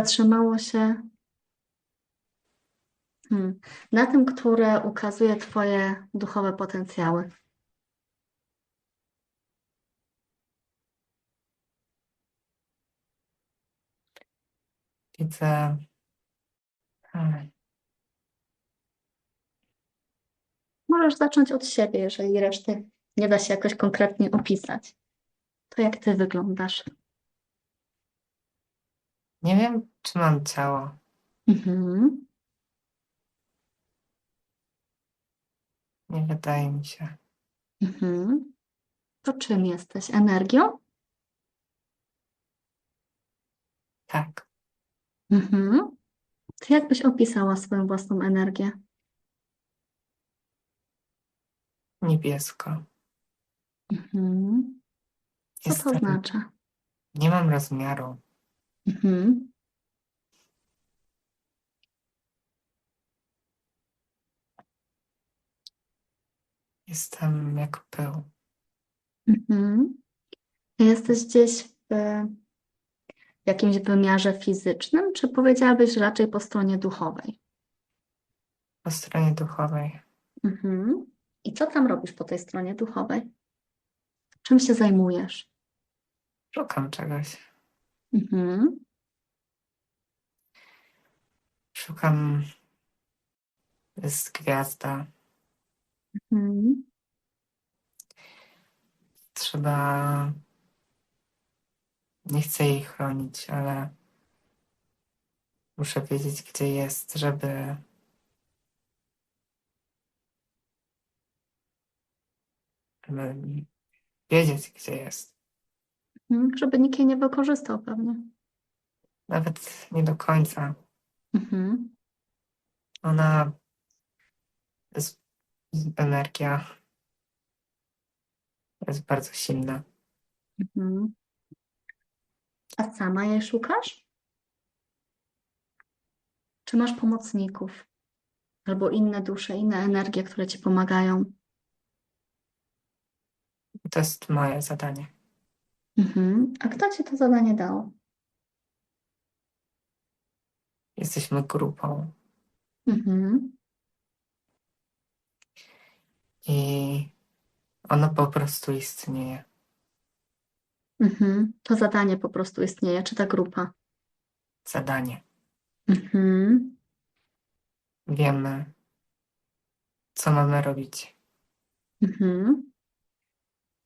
zatrzymało się hmm, na tym, które ukazuje Twoje duchowe potencjały. Widzę. Hmm, Możesz zacząć od siebie, jeżeli reszty nie da się jakoś konkretnie opisać. To jak Ty wyglądasz? Nie wiem, czy mam ciało. Mhm. Nie wydaje mi się. Mhm. To czym jesteś? Energią? Tak. Mhm. To jak byś opisała swoją własną energię? Niebiesko. Mhm. Co to Jestem. oznacza? Nie mam rozmiaru. Mhm. Jestem jak pył. Mhm. Jesteś gdzieś w jakimś wymiarze fizycznym, czy powiedziałabyś raczej po stronie duchowej? Po stronie duchowej. Mhm. I co tam robisz po tej stronie duchowej? Czym się zajmujesz? Szukam czegoś. Mhm. Szukam. Jest gwiazda. Mhm. Trzeba. Nie chcę jej chronić, ale muszę wiedzieć, gdzie jest, żeby. żeby wiedzieć, gdzie jest. Mhm. Żeby nikt jej nie wykorzystał pewnie. Nawet nie do końca. Mhm. Ona jest energia jest bardzo silna. Mhm. A sama jej szukasz? Czy masz pomocników? Albo inne dusze, inne energie, które ci pomagają? To jest moje zadanie. Mhm. A kto ci to zadanie dał? Jesteśmy grupą Mhm. i ono po prostu istnieje. Mhm. To zadanie po prostu istnieje, czy ta grupa? Zadanie. Mhm. Wiemy, co mamy robić. Mhm.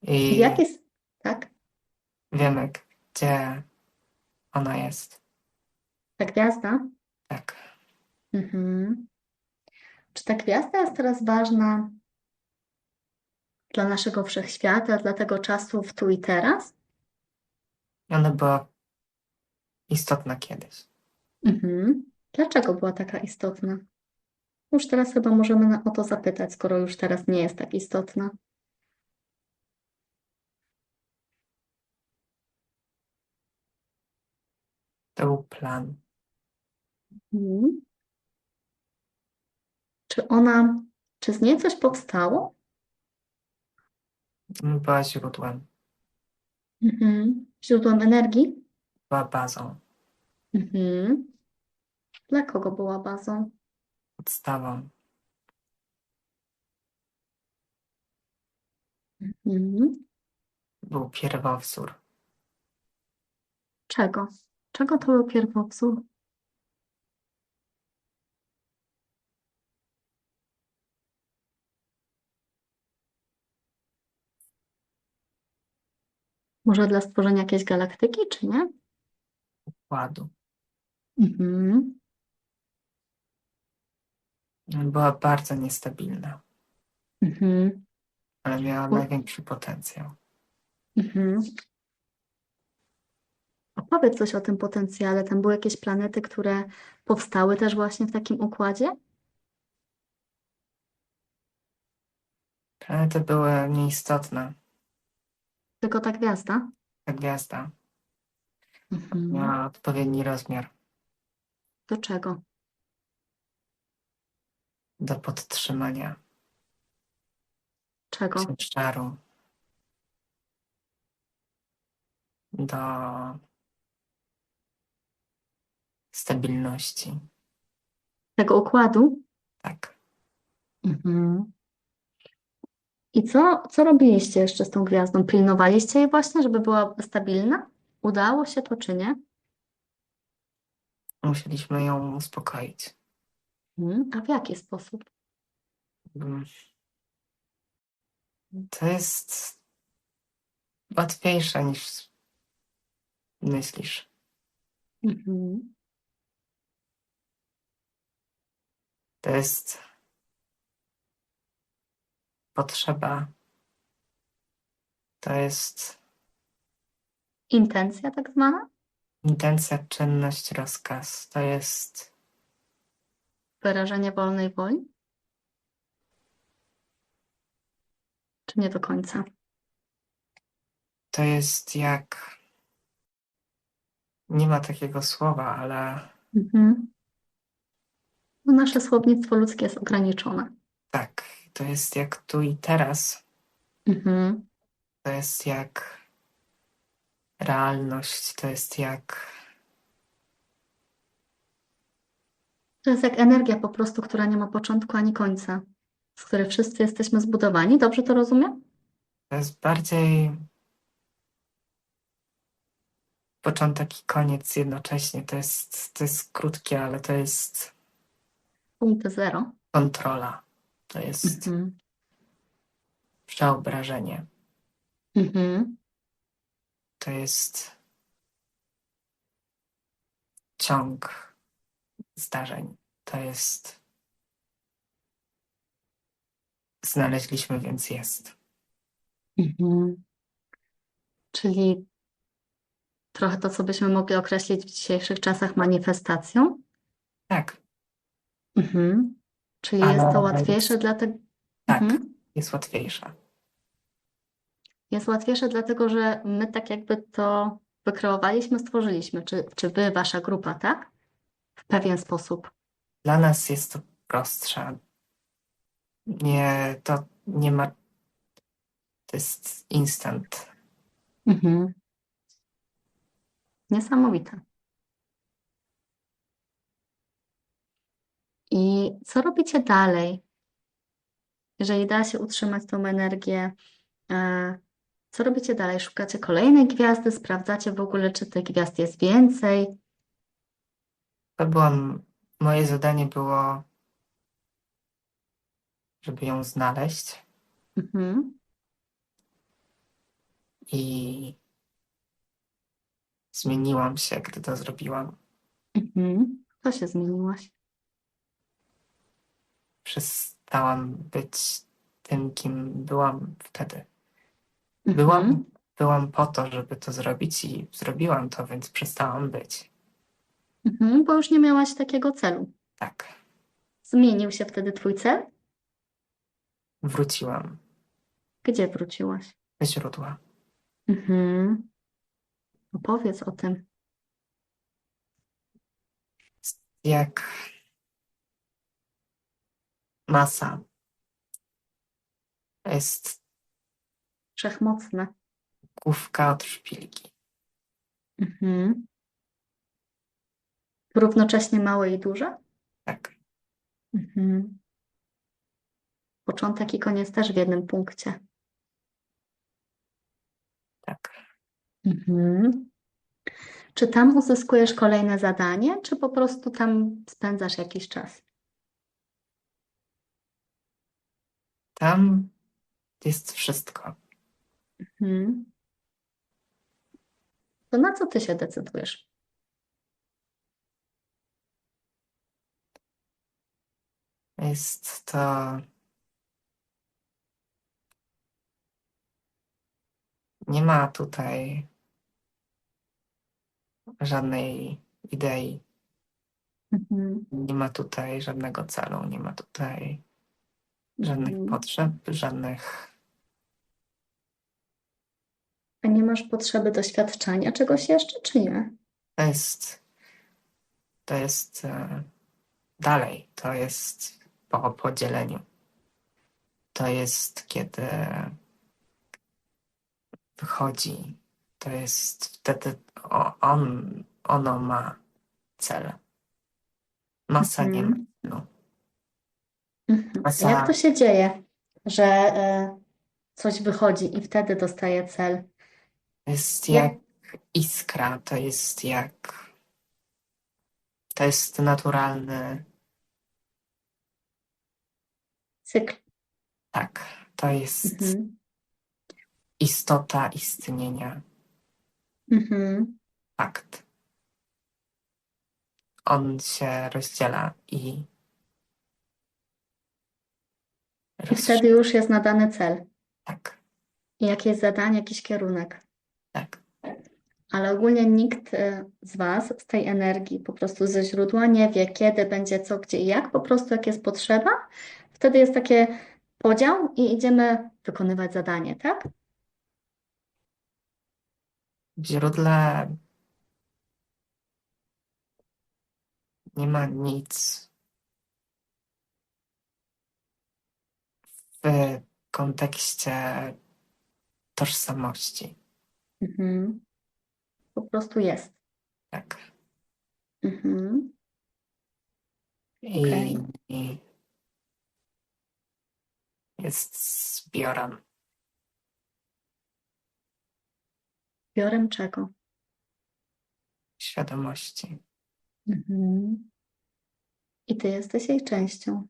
I W jaki... s- Tak? Wiemy, gdzie ona jest. Ta gwiazda? Tak. Mhm. Czy ta gwiazda jest teraz ważna dla naszego wszechświata, dla tego czasu w tu i teraz? Ona była istotna kiedyś. Mhm. Dlaczego była taka istotna? Już teraz chyba możemy o to zapytać, skoro już teraz nie jest tak istotna. Był plan. Mhm. Czy ona, czy z niej coś powstało? Była źródłem, Mhm. Źródłem energii? była bazą, Mhm. Dla kogo była bazą? podstawą. Mhm. Był pierwowzór. Czego? Czego to był pierwowzór? Może dla stworzenia jakiejś galaktyki, czy nie? układu. Mhm. Była bardzo niestabilna, Mhm. ale miała największy potencjał. Mhm. Opowiedz coś o tym potencjale. Tam były jakieś planety, które powstały też właśnie w takim układzie? Planety były nieistotne. Tylko ta gwiazda? Ta gwiazda Mhm. miała odpowiedni rozmiar Do czego? do podtrzymania Czego? ciężaru, do stabilności. tego układu. Tak. Mhm. I co, co robiliście jeszcze z tą gwiazdą? Pilnowaliście jej właśnie, żeby była stabilna? Udało się to, czy nie? Musieliśmy ją uspokoić. Mhm. A w jaki sposób? To jest łatwiejsze niż myślisz. Mhm. To jest potrzeba. To jest Intencja tak zwana? intencja, czynność, rozkaz. To jest Wyrażenie wolnej woli? Czy nie do końca? To jest jak. Nie ma takiego słowa, ale Mhm. No nasze słownictwo ludzkie jest ograniczone. tak, to jest jak tu i teraz. Mhm. To jest jak realność, to jest jak. To jest jak energia po prostu, która nie ma początku ani końca, z której wszyscy jesteśmy zbudowani. Dobrze to rozumiem? To jest bardziej początek i koniec jednocześnie. To jest, to jest krótkie, ale to jest Punkt zero. kontrola. To jest Mhm. przeobrażenie. Mhm. To jest ciąg zdarzeń. To jest. Znaleźliśmy, więc jest. Mhm. Czyli trochę to, co byśmy mogli określić w dzisiejszych czasach manifestacją. Tak, Mhm. Czyli Ale- jest to łatwiejsze dlatego, tak, Mhm. jest łatwiejsze. Jest łatwiejsze dlatego, że my tak jakby to wykreowaliśmy, stworzyliśmy. Czy, czy wy, wasza grupa, tak? W pewien sposób. Dla nas jest to prostsze. Nie, to nie ma. To jest instant. Mhm. Niesamowite. I co robicie dalej? Jeżeli da się utrzymać tą energię, e, co robicie dalej? Szukacie kolejnej gwiazdy? Sprawdzacie w ogóle, czy tych gwiazd jest więcej? To było. Moje zadanie było, żeby ją znaleźć Mhm. i zmieniłam się, gdy to zrobiłam. Mhm. Co się zmieniłaś? Przestałam być tym, kim byłam wtedy. Mhm. Byłam, byłam po to, żeby to zrobić i zrobiłam to, więc przestałam być. Mhm, bo już nie miałaś takiego celu. Tak, Zmienił się wtedy twój cel? wróciłam Gdzie wróciłaś? do źródła. Mhm. Opowiedz o tym. Jak masa jest Wszechmocne. główka od szpilki. Mhm. Równocześnie małe i duże? Tak, Mhm. Początek i koniec też w jednym punkcie. tak. Mhm. Czy tam uzyskujesz kolejne zadanie, czy po prostu tam spędzasz jakiś czas? Tam jest wszystko. Mhm. To na co ty się decydujesz? Jest to. Nie ma tutaj żadnej idei, Mhm. nie ma tutaj żadnego celu, nie ma tutaj żadnych Mhm. potrzeb, żadnych. A nie masz potrzeby doświadczenia czegoś jeszcze, czy nie? To jest. To jest e, dalej. To jest po podzieleniu. To jest kiedy wychodzi. To jest wtedy o- on, ono ma cel. Masa nie ma Mhm. Mhm. Jak to się dzieje, że e, coś wychodzi i wtedy dostaje cel? To jest Jak- jak iskra, to jest jak. To jest naturalny. Cykl. Tak, to jest Mhm. istota istnienia, Mhm. fakt. On się rozdziela i. I wtedy już jest nadany cel. Tak, I jakie jest zadanie, jakiś kierunek. tak. Ale ogólnie nikt e, z Was, z tej energii, po prostu ze źródła nie wie, kiedy będzie co, gdzie i jak, po prostu jak jest potrzeba. Wtedy jest takie podział i idziemy wykonywać zadanie, tak? W źródle nie ma nic w kontekście tożsamości. Mhm. Po prostu jest. Tak. Mhm. I, Okej. i jest zbiorem Biorem czego? świadomości. Mhm. I Ty jesteś jej częścią.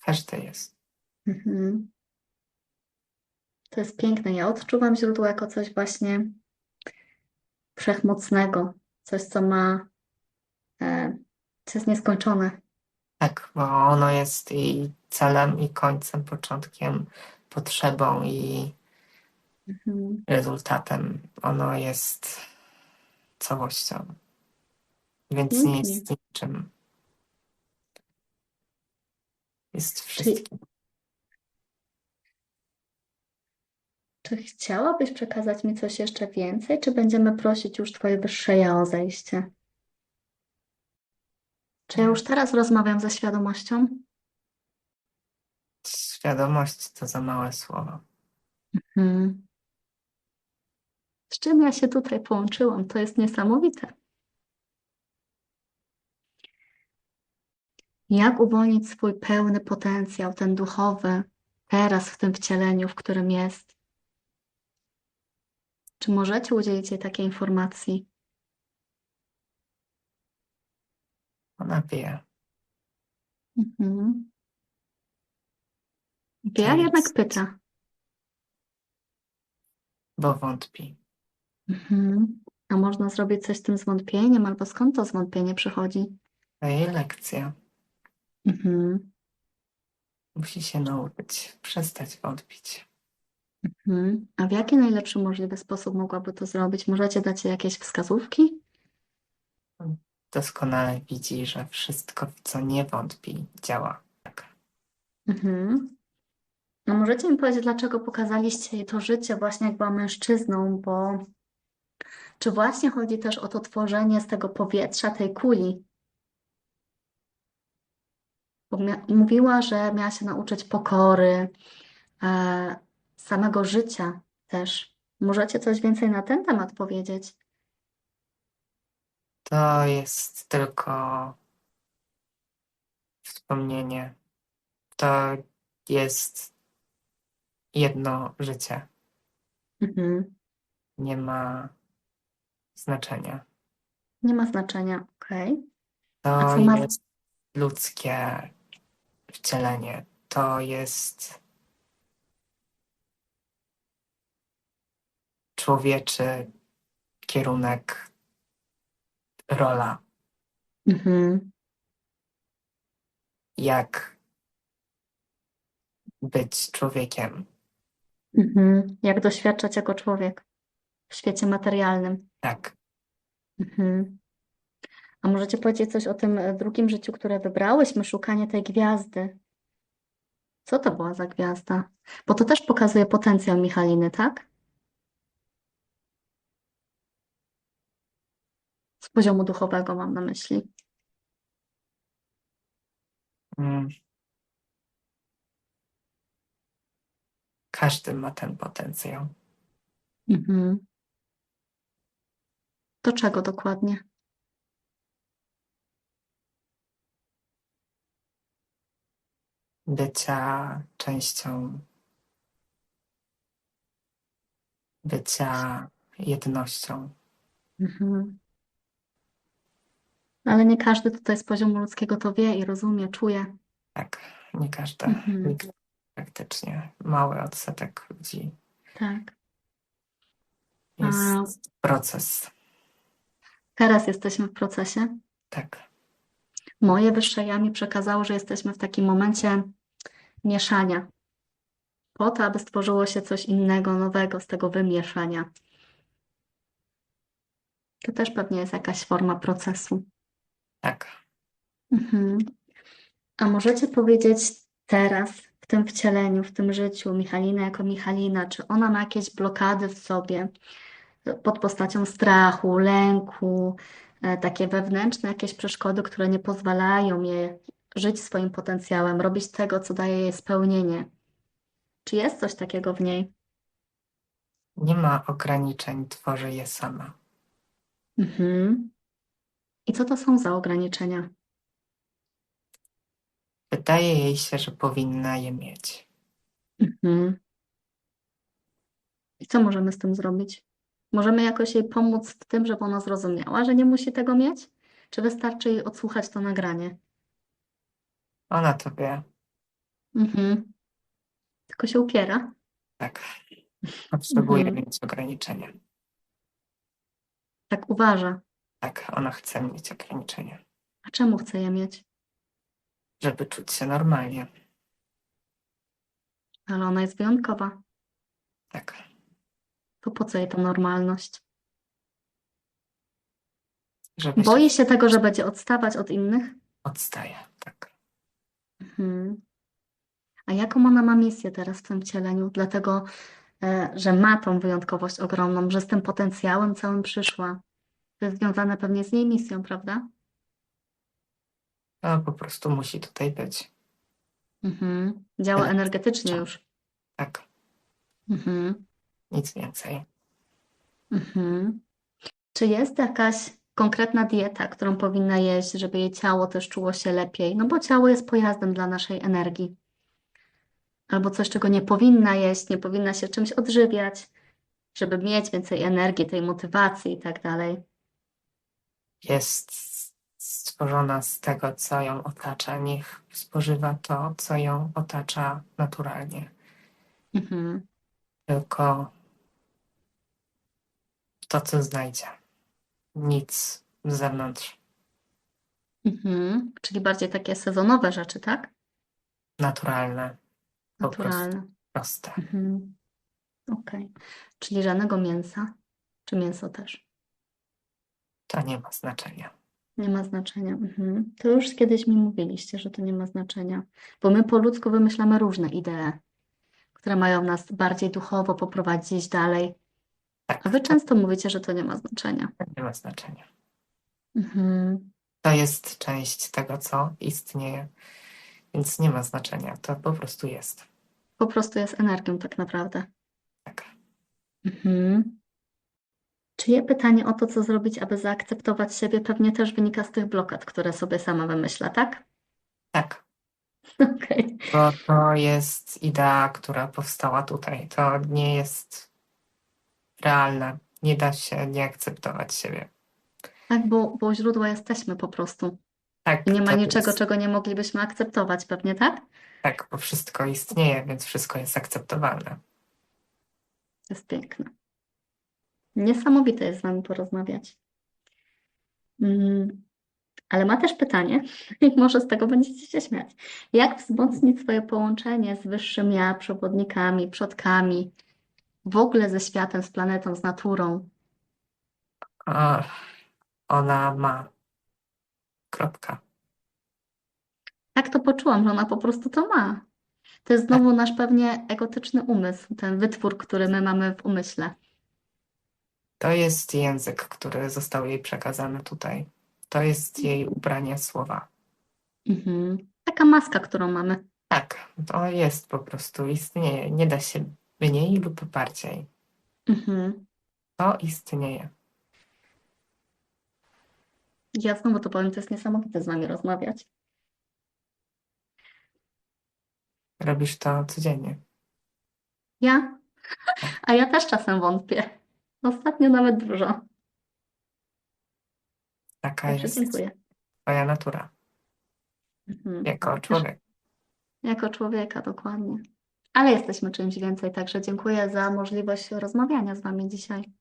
Każdy jest. Mhm. To jest piękne. Ja odczuwam źródło jako coś właśnie wszechmocnego, coś, co ma, e, co jest nieskończone. Tak, bo ono jest i celem, i końcem, początkiem, potrzebą i Mhm. rezultatem. Ono jest całością. Więc nie Pięknie. jest niczym. Jest wszystkim. Czy chciałabyś przekazać mi coś jeszcze więcej, czy będziemy prosić już Twoje wyższe ja o zejście? Czy ja już teraz rozmawiam ze świadomością? Świadomość to za małe słowo. Mhm. Z czym ja się tutaj połączyłam? To jest niesamowite. Jak uwolnić swój pełny potencjał, ten duchowy, teraz w tym wcieleniu, w którym jest? Czy możecie udzielić jej takiej informacji? Ona wie. Mhm. Wie, jednak jest, pyta. bo wątpi. Mhm. A można zrobić coś z tym zwątpieniem, albo skąd to zwątpienie przychodzi? To jej lekcja. Mhm. Musi się nauczyć przestać wątpić. Mhm. A w jaki najlepszy możliwy sposób mogłaby to zrobić? Możecie dać jej jakieś wskazówki? Doskonale widzi, że wszystko, w co nie wątpi, działa. Tak. Mhm. No możecie mi powiedzieć, dlaczego pokazaliście jej to życie właśnie jak była mężczyzną, bo czy właśnie chodzi też o to tworzenie z tego powietrza, tej kuli? Bo mia- mówiła, że miała się nauczyć pokory, e, samego życia też. Możecie coś więcej na ten temat powiedzieć? To jest tylko wspomnienie. To jest jedno życie. Mhm. Nie ma znaczenia. Nie ma znaczenia, okej. To A co ma... jest ludzkie wcielenie. To jest człowieczy kierunek, rola. Mhm. Jak być człowiekiem. Mhm. Jak doświadczać jako człowiek w świecie materialnym? Tak. Mhm. A możecie powiedzieć coś o tym e, drugim życiu, które wybrałyśmy, szukanie tej gwiazdy? Co to była za gwiazda? Bo to też pokazuje potencjał Michaliny, tak? poziomu duchowego mam na myśli. Mm. Każdy ma ten potencjał. Mhm. Do czego dokładnie? Bycia częścią, bycia jednością. Mhm. Ale nie każdy tutaj z poziomu ludzkiego to wie i rozumie, czuje. Tak, nie każdy, Mhm. nikt praktycznie, mały odsetek ludzi. Tak. Jest proces, Teraz jesteśmy w procesie. tak, Moje wyższe ja mi przekazało, że jesteśmy w takim momencie mieszania. Po to, aby stworzyło się coś innego, nowego z tego wymieszania. To też pewnie jest jakaś forma procesu. Tak. Mhm. A możecie powiedzieć teraz, w tym wcieleniu, w tym życiu, Michalina jako Michalina, czy ona ma jakieś blokady w sobie pod postacią strachu, lęku, e, takie wewnętrzne jakieś przeszkody, które nie pozwalają jej żyć swoim potencjałem, robić tego, co daje jej spełnienie? Czy jest coś takiego w niej? Nie ma ograniczeń, tworzy je sama. Mhm. I co to są za ograniczenia? Wydaje jej się, że powinna je mieć. Mhm. I co możemy z tym zrobić? Możemy jakoś jej pomóc w tym, żeby ona zrozumiała, że nie musi tego mieć? Czy wystarczy jej odsłuchać to nagranie? Ona to wie, Mhm. Tylko się upiera. tak. Potrzebuje Mhm. mieć ograniczenia. Tak uważa. Tak, ona chce mieć ograniczenia, A czemu chce je mieć? żeby czuć się normalnie. Ale ona jest wyjątkowa. Tak, To po co jej ta normalność? żeby się Boi się tego, że będzie odstawać od innych? odstaje. Tak. Mhm. A jaką ona ma misję teraz w tym wcieleniu? Dlatego, e, że ma tą wyjątkowość ogromną, że z tym potencjałem całym przyszła. To jest związane pewnie z jej misją, prawda? No, po prostu musi tutaj być. Mhm. Działa Tak. energetycznie już. Tak, Mhm. nic więcej. Mhm. Czy jest jakaś konkretna dieta, którą powinna jeść, żeby jej ciało też czuło się lepiej? No bo ciało jest pojazdem dla naszej energii. Albo coś, czego nie powinna jeść, nie powinna się czymś odżywiać, żeby mieć więcej energii, tej motywacji i tak dalej. Jest stworzona z tego, co ją otacza. Niech spożywa to, co ją otacza naturalnie. Mhm. Tylko to, co znajdzie. Nic z zewnątrz. Mhm. Czyli bardziej takie sezonowe rzeczy, tak? Naturalne, Po prostu. Naturalne. proste. Mhm. Okej. Czyli żadnego mięsa, czy mięso też? To nie ma znaczenia. Nie ma znaczenia. Mhm. To już kiedyś mi mówiliście, że to nie ma znaczenia, bo my po ludzku wymyślamy różne idee, które mają nas bardziej duchowo poprowadzić dalej, Tak, a wy często mówicie, że to nie ma znaczenia. to nie ma znaczenia. Mhm. To jest część tego, co istnieje, więc nie ma znaczenia. To po prostu jest. Po prostu jest energią tak naprawdę. Tak. Mhm. Czyje pytanie o to, co zrobić, aby zaakceptować siebie, pewnie też wynika z tych blokad, które sobie sama wymyśla, tak? Tak, Okej. bo to jest idea, która powstała tutaj. To nie jest realne. Nie da się nie akceptować siebie. Tak, bo, bo u źródła jesteśmy po prostu. Tak, I nie ma to niczego, jest, czego nie moglibyśmy akceptować, pewnie tak? tak, bo wszystko istnieje, więc wszystko jest akceptowalne. To jest piękne. Niesamowite jest z Wami porozmawiać. Mm, ale ma też pytanie, i może z tego będziecie się śmiać. Jak wzmocnić swoje połączenie z wyższym ja, przewodnikami, przodkami, w ogóle ze światem, z planetą, z naturą? A ona ma. Kropka. Tak to poczułam, że ona po prostu to ma. To jest znowu nasz pewnie egotyczny umysł, ten wytwór, który my mamy w umyśle. To jest język, który został jej przekazany tutaj. To jest jej ubranie słowa. Mhm. Taka maska, którą mamy. Tak, to jest po prostu, istnieje. Nie da się mniej lub bardziej. Mhm. To istnieje. Ja znowu to powiem, to jest niesamowite z Wami rozmawiać. Robisz to codziennie. Ja? A ja też czasem wątpię. Ostatnio nawet dużo. Taka Także jest dziękuję. twoja natura Mhm. jako człowiek. Jako człowieka, dokładnie. Ale jesteśmy czymś więcej, także dziękuję za możliwość rozmawiania z Wami dzisiaj.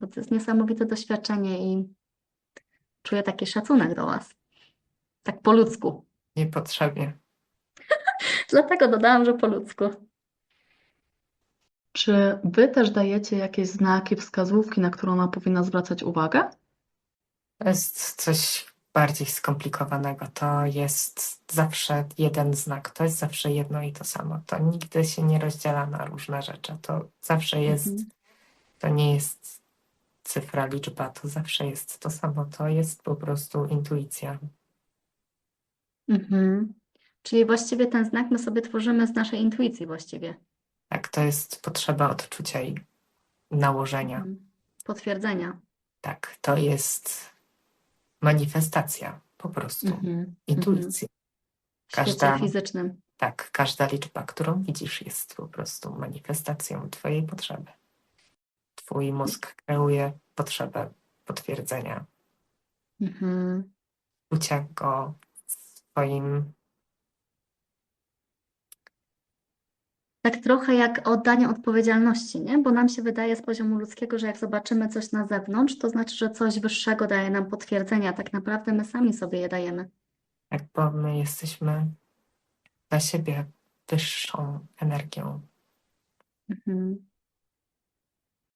Bo to jest niesamowite doświadczenie i czuję taki szacunek do Was. Tak po ludzku. Niepotrzebnie. Dlatego dodałam, że po ludzku. Czy wy też dajecie jakieś znaki, wskazówki, na które ona powinna zwracać uwagę? To jest coś bardziej skomplikowanego. To jest zawsze jeden znak. To jest zawsze jedno i to samo. To nigdy się nie rozdziela na różne rzeczy. To zawsze jest, Mhm. to nie jest cyfra, liczba. To zawsze jest to samo. To jest po prostu intuicja. Mhm. Czyli właściwie ten znak my sobie tworzymy z naszej intuicji właściwie. Tak, to jest potrzeba odczucia i nałożenia. Mhm. Potwierdzenia. Tak, to jest manifestacja po prostu Mhm. W świecie Każda- fizycznym. Tak, każda liczba, którą widzisz, jest po prostu manifestacją Twojej potrzeby. Twój mózg kreuje potrzebę potwierdzenia, Mhm. czucia go w swoim. Tak trochę jak oddanie odpowiedzialności, nie? Bo nam się wydaje z poziomu ludzkiego, że jak zobaczymy coś na zewnątrz, to znaczy, że coś wyższego daje nam potwierdzenia. Tak naprawdę my sami sobie je dajemy. Tak, bo my jesteśmy dla siebie wyższą energią. Mhm.